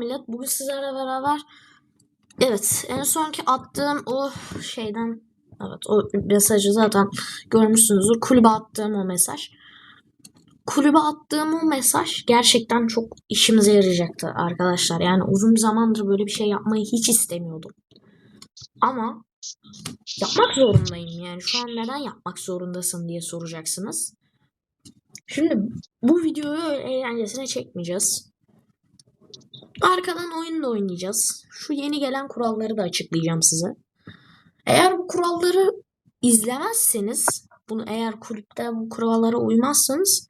millet. Bugün sizlerle beraber evet en sonki attığım o şeyden evet o mesajı zaten görmüşsünüzdür. Kulübe attığım o mesaj. Kulübe attığım o mesaj gerçekten çok işimize yarayacaktı arkadaşlar. Yani uzun zamandır böyle bir şey yapmayı hiç istemiyordum. Ama yapmak zorundayım yani. Şu an neden yapmak zorundasın diye soracaksınız. Şimdi bu videoyu eğlencesine çekmeyeceğiz. Arkadan oyun da oynayacağız. Şu yeni gelen kuralları da açıklayacağım size. Eğer bu kuralları izlemezseniz, bunu eğer kulüpte bu kurallara uymazsanız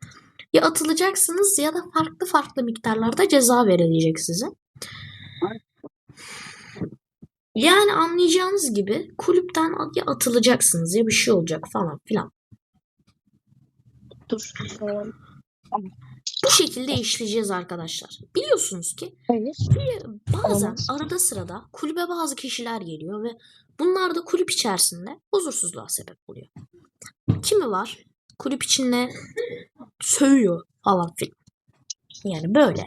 ya atılacaksınız ya da farklı farklı miktarlarda ceza verilecek size. Yani anlayacağınız gibi kulüpten ya atılacaksınız ya bir şey olacak falan filan. Dur. Bu şekilde işleyeceğiz arkadaşlar. Biliyorsunuz ki bazen arada sırada kulübe bazı kişiler geliyor ve bunlar da kulüp içerisinde huzursuzluğa sebep oluyor. Kimi var kulüp içinde sövüyor falan filan. Yani böyle.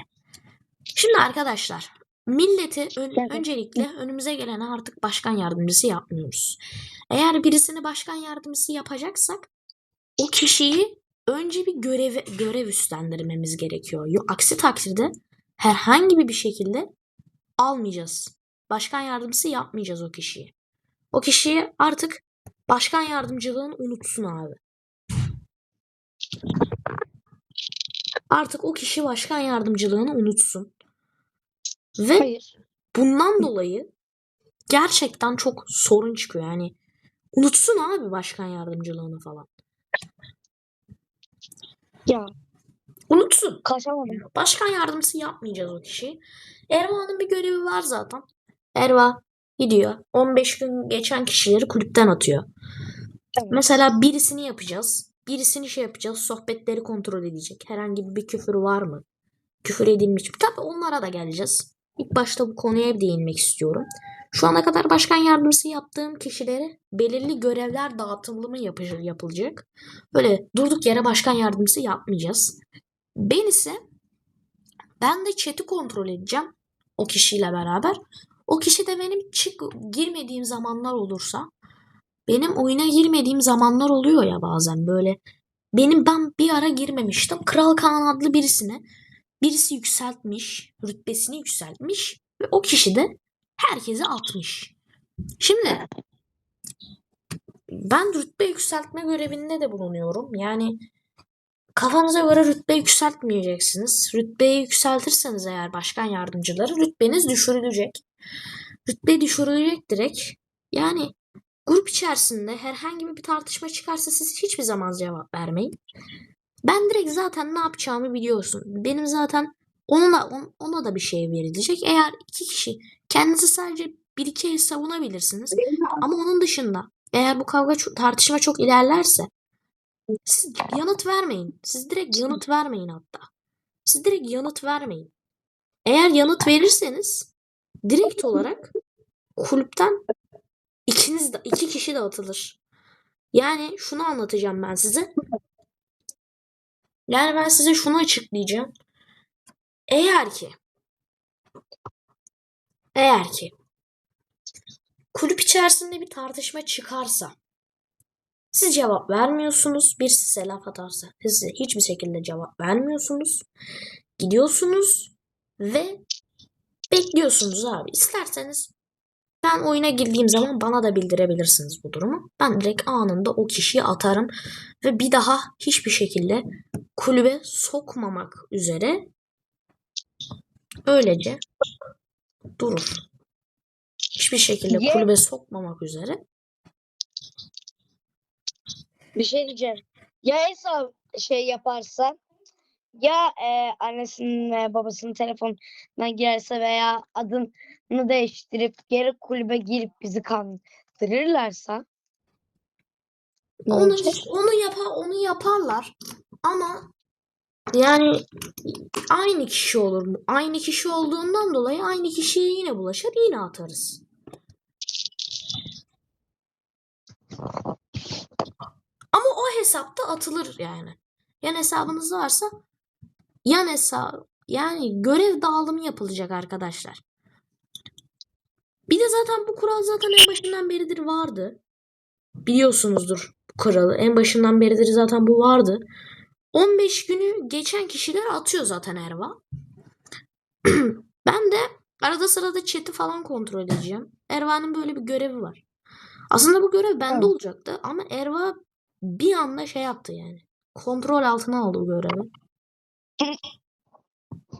Şimdi arkadaşlar milleti ön- öncelikle önümüze gelene artık başkan yardımcısı yapmıyoruz. Eğer birisini başkan yardımcısı yapacaksak o kişiyi önce bir görev görev üstlendirmemiz gerekiyor. Yo- Aksi takdirde herhangi bir şekilde almayacağız. Başkan yardımcısı yapmayacağız o kişiyi. O kişiyi artık başkan yardımcılığını unutsun abi. Artık o kişi başkan yardımcılığını unutsun. Ve Hayır. bundan dolayı gerçekten çok sorun çıkıyor. Yani unutsun abi başkan yardımcılığını falan. Ya Unutsun. kaçamadım. Başkan yardımcısı yapmayacağız o kişiyi. Erva'nın bir görevi var zaten. Erva gidiyor. 15 gün geçen kişileri kulüpten atıyor. Evet. Mesela birisini yapacağız. Birisini şey yapacağız. Sohbetleri kontrol edecek. Herhangi bir küfür var mı? Küfür edilmiş mi? Tabii onlara da geleceğiz. İlk başta bu konuya bir değinmek istiyorum. Şu ana kadar başkan yardımcısı yaptığım kişilere belirli görevler dağıtımlı mı yapı- yapılacak? Böyle durduk yere başkan yardımcısı yapmayacağız. Ben ise ben de chat'i kontrol edeceğim o kişiyle beraber. O kişi de benim çık girmediğim zamanlar olursa benim oyuna girmediğim zamanlar oluyor ya bazen böyle. Benim ben bir ara girmemiştim. Kral Kaan adlı birisine birisi yükseltmiş, rütbesini yükseltmiş ve o kişi de herkese atmış. Şimdi ben rütbe yükseltme görevinde de bulunuyorum. Yani kafanıza göre rütbe yükseltmeyeceksiniz. Rütbeyi yükseltirseniz eğer başkan yardımcıları rütbeniz düşürülecek. Rütbe düşürülecek direkt. Yani grup içerisinde herhangi bir tartışma çıkarsa siz hiçbir zaman cevap vermeyin. Ben direkt zaten ne yapacağımı biliyorsun. Benim zaten ona, on- ona da bir şey verilecek. Eğer iki kişi kendinizi sadece bir iki el savunabilirsiniz. Ama onun dışında eğer bu kavga tartışma çok ilerlerse siz yanıt vermeyin. Siz direkt yanıt vermeyin hatta. Siz direkt yanıt vermeyin. Eğer yanıt verirseniz direkt olarak kulüpten ikiniz de iki kişi de atılır. Yani şunu anlatacağım ben size. Yani ben size şunu açıklayacağım. Eğer ki eğer ki kulüp içerisinde bir tartışma çıkarsa siz cevap vermiyorsunuz. Bir size laf atarsa siz hiçbir şekilde cevap vermiyorsunuz. Gidiyorsunuz ve bekliyorsunuz abi. İsterseniz ben oyuna girdiğim zaman bana da bildirebilirsiniz bu durumu. Ben direkt anında o kişiyi atarım ve bir daha hiçbir şekilde kulübe sokmamak üzere öylece durur. Hiçbir şekilde Ye- kulübe sokmamak üzere Bir şey diyeceğim. Ya hesap şey yaparsa ya e, annesinin ve babasının telefonuna girerse veya adını değiştirip geri kulübe girip bizi kandırırlarsa Onu onu yapar onu yaparlar ama yani aynı kişi olur mu? Aynı kişi olduğundan dolayı aynı kişiye yine bulaşır yine atarız. Ama o hesapta atılır yani. Yan hesabınız varsa yan hesap yani görev dağılımı yapılacak arkadaşlar. Bir de zaten bu kural zaten en başından beridir vardı. Biliyorsunuzdur bu kuralı. En başından beridir zaten bu vardı. 15 günü geçen kişiler atıyor zaten Erva. ben de arada sırada chat'i falan kontrol edeceğim. Erva'nın böyle bir görevi var. Aslında bu görev bende Evet. olacaktı ama Erva bir anda şey yaptı yani. Kontrol altına aldı bu görevi.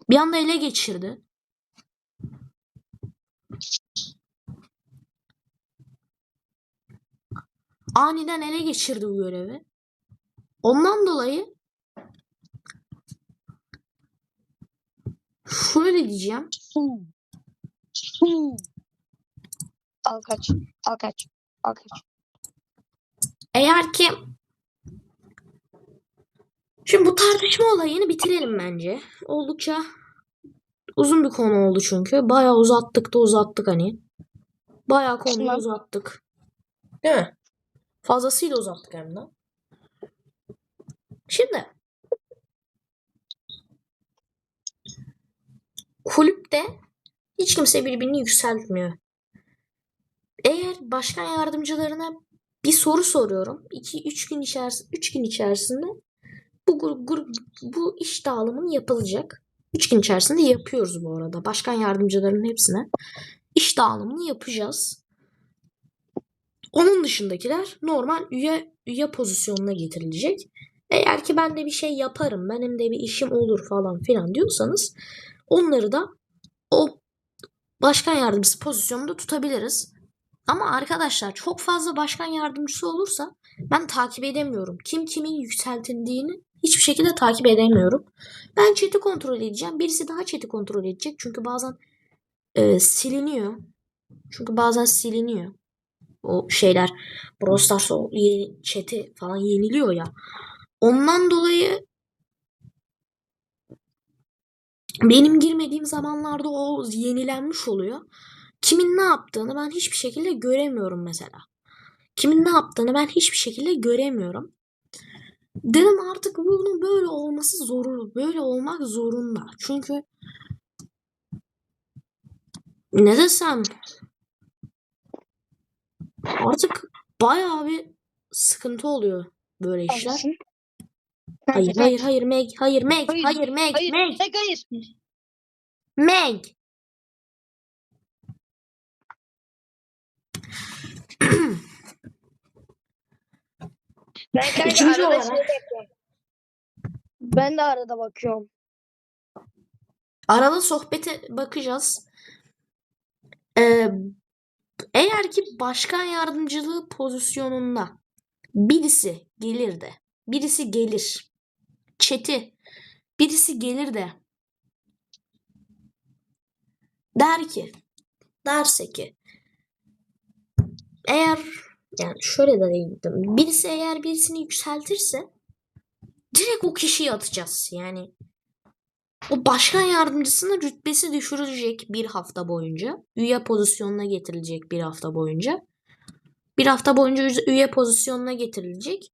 Bir anda ele geçirdi. Aniden ele geçirdi bu görevi. Ondan dolayı şöyle diyeceğim. Al kaç. Al kaç. Al kaç. Eğer ki Şimdi bu tartışma olayını bitirelim bence. Oldukça uzun bir konu oldu çünkü. Bayağı uzattık da uzattık hani. Bayağı konuyu Tamam. uzattık. Değil mi? Fazlasıyla uzattık hem de. Şimdi kulüpte hiç kimse birbirini yükseltmiyor. Eğer başkan yardımcılarına bir soru soruyorum. 2-3 gün içerisinde 3 gün içerisinde bu grup, grup bu iş dağılımını yapılacak. 3 gün içerisinde yapıyoruz bu arada. Başkan yardımcılarının hepsine iş dağılımını yapacağız. Onun dışındakiler normal üye üye pozisyonuna getirilecek. Eğer ki ben de bir şey yaparım, benim de bir işim olur falan filan diyorsanız onları da o başkan yardımcısı pozisyonunda tutabiliriz. Ama arkadaşlar çok fazla başkan yardımcısı olursa ben takip edemiyorum. Kim kimin yükseltildiğini hiçbir şekilde takip edemiyorum. Ben chat'i kontrol edeceğim. Birisi daha chat'i kontrol edecek. Çünkü bazen e, siliniyor. Çünkü bazen siliniyor. O şeyler Brawl Stars chat'i falan yeniliyor ya. Ondan dolayı benim girmediğim zamanlarda o yenilenmiş oluyor. Kimin ne yaptığını ben hiçbir şekilde göremiyorum mesela. Kimin ne yaptığını ben hiçbir şekilde göremiyorum. Dedim artık bunun böyle olması zorunlu. Böyle olmak zorunda. Çünkü ne desem artık bayağı bir sıkıntı oluyor böyle işler. Hayır hayır hayır Meg hayır Meg Hayır, hayır Meg Hayır. Meg Tek hayır. Meg Ben kanka Üçüncü arada olarak- şey. Ben de arada bakıyorum. Arada sohbete bakacağız. Ee, eğer ki başkan yardımcılığı pozisyonunda birisi gelir de birisi gelir chat'i birisi gelir de der ki derse ki eğer yani şöyle de değildim. Birisi eğer birisini yükseltirse direkt o kişiyi atacağız. Yani o başkan yardımcısının rütbesi düşürülecek bir hafta boyunca. Üye pozisyonuna getirilecek bir hafta boyunca. Bir hafta boyunca üye pozisyonuna getirilecek.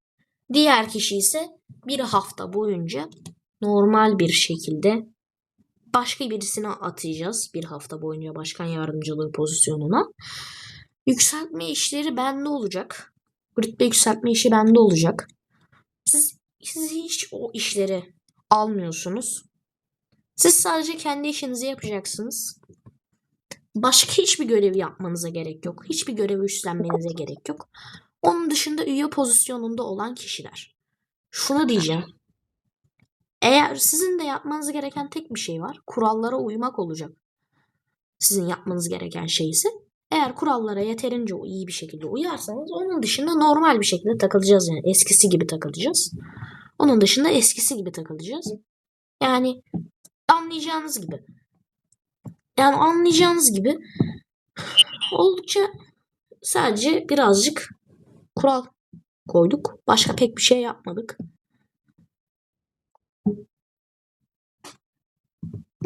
Diğer kişi ise bir hafta boyunca normal bir şekilde başka birisine atayacağız. Bir hafta boyunca başkan yardımcılığı pozisyonuna. Yükseltme işleri bende olacak. Rütbe yükseltme işi bende olacak. Siz, siz hiç o işleri almıyorsunuz. Siz sadece kendi işinizi yapacaksınız. Başka hiçbir görev yapmanıza gerek yok. Hiçbir görevi üstlenmenize gerek yok. Onun dışında üye pozisyonunda olan kişiler. Şunu diyeceğim. Eğer sizin de yapmanız gereken tek bir şey var. Kurallara uymak olacak. Sizin yapmanız gereken şey ise eğer kurallara yeterince iyi bir şekilde uyarsanız onun dışında normal bir şekilde takılacağız yani. Eskisi gibi takılacağız. Onun dışında eskisi gibi takılacağız. Yani anlayacağınız gibi. Yani anlayacağınız gibi oldukça sadece birazcık kural koyduk. Başka pek bir şey yapmadık.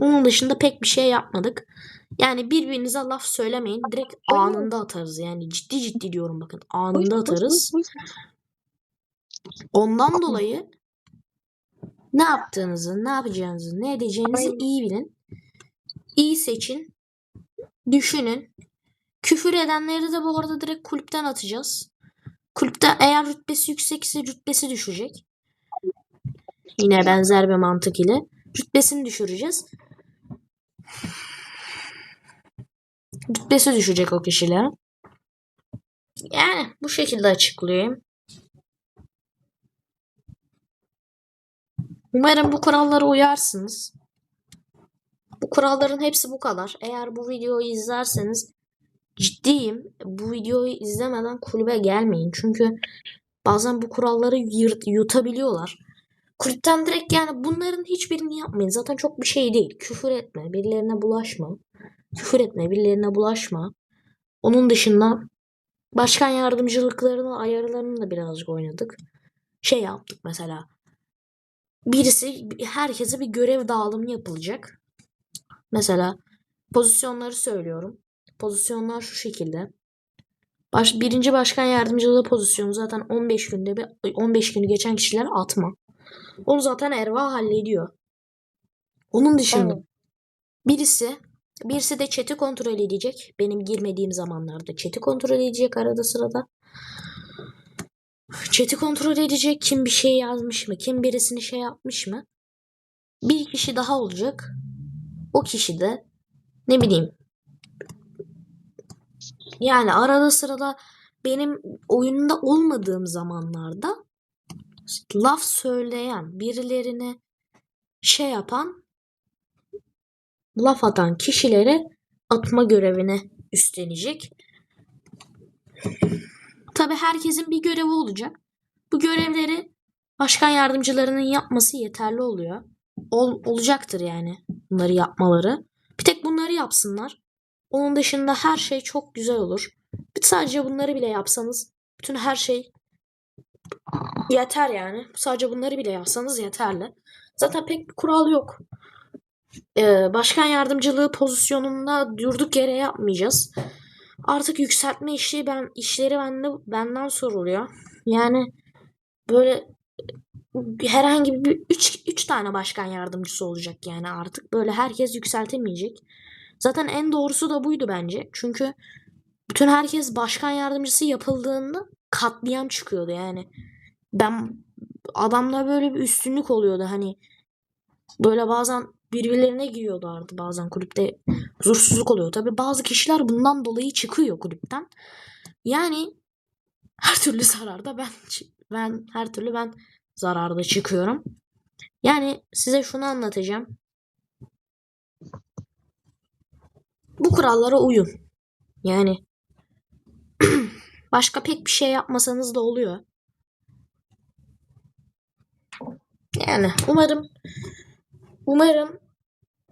Onun dışında pek bir şey yapmadık. Yani birbirinize laf söylemeyin. Direkt anında atarız. Yani ciddi ciddi diyorum bakın. Anında atarız. Ondan dolayı Ne yaptığınızı, ne yapacağınızı, ne edeceğinizi iyi bilin. İyi seçin. Düşünün. Küfür edenleri de bu arada direkt kulüpten atacağız. Kulüpte eğer rütbesi yüksekse rütbesi düşecek. Yine benzer bir mantık ile. Rütbesini düşüreceğiz. Rütbesi düşecek o kişilerin. Yani bu şekilde açıklayayım. Umarım bu kurallara uyarsınız. Bu kuralların hepsi bu kadar. Eğer bu videoyu izlerseniz ciddiyim. Bu videoyu izlemeden kulübe gelmeyin. Çünkü bazen bu kuralları yırt- yutabiliyorlar. Kulüpten direkt yani bunların hiçbirini yapmayın. Zaten çok bir şey değil. Küfür etme, birilerine bulaşma. Küfür etme, birilerine bulaşma. Onun dışında başkan yardımcılıklarını, ayarlarını da birazcık oynadık. Şey yaptık mesela. Birisi, herkese bir görev dağılımı yapılacak. Mesela pozisyonları söylüyorum. Pozisyonlar şu şekilde. Baş, birinci başkan yardımcılığı pozisyonu zaten 15 günde bir 15 günü geçen kişiler atma. Onu zaten Erva hallediyor. Onun dışında Evet. birisi birisi de chat'i kontrol edecek. Benim girmediğim zamanlarda chat'i kontrol edecek arada sırada. Chat'i kontrol edecek. Kim bir şey yazmış mı? Kim birisini şey yapmış mı? Bir kişi daha olacak. O kişi de ne bileyim yani arada sırada benim oyunda olmadığım zamanlarda laf söyleyen birilerine şey yapan laf atan kişilere atma görevini üstlenecek. Tabi herkesin bir görevi olacak. Bu görevleri başkan yardımcılarının yapması yeterli oluyor. Ol, olacaktır yani bunları yapmaları. Bir tek bunları yapsınlar. Onun dışında her şey çok güzel olur. Sadece bunları bile yapsanız bütün her şey yeter yani. Sadece bunları bile yapsanız yeterli. Zaten pek bir kural yok. Ee, başkan yardımcılığı pozisyonunda durduk yere yapmayacağız. Artık yükseltme işi ben işleri bende benden soruluyor. Yani böyle herhangi bir 3 3 tane başkan yardımcısı olacak yani artık böyle herkes yükseltemeyecek. Zaten en doğrusu da buydu bence. Çünkü bütün herkes başkan yardımcısı yapıldığında katliam çıkıyordu yani. Ben adamda böyle bir üstünlük oluyordu hani böyle bazen birbirlerine giriyorlardı bazen kulüpte huzursuzluk oluyor. Tabi bazı kişiler bundan dolayı çıkıyor kulüpten. Yani her türlü zararda ben ben her türlü ben zararda çıkıyorum. Yani size şunu anlatacağım. Bu kurallara uyun. Yani başka pek bir şey yapmasanız da oluyor. Yani umarım umarım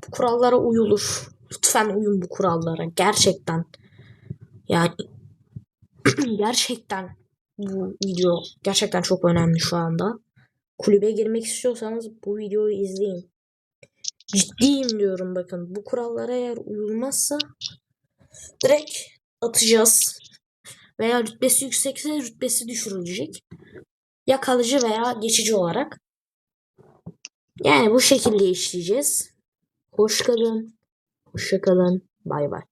bu kurallara uyulur. Lütfen uyun bu kurallara. Gerçekten. Yani gerçekten bu video gerçekten çok önemli şu anda. Kulübe girmek istiyorsanız bu videoyu izleyin. Ciddiyim diyorum bakın. Bu kurallara eğer uyulmazsa direkt atacağız. Veya rütbesi yüksekse rütbesi düşürülecek. Ya kalıcı veya geçici olarak. Yani bu şekilde işleyeceğiz. Hoş kalın. Hoşça kalın. Bay bay.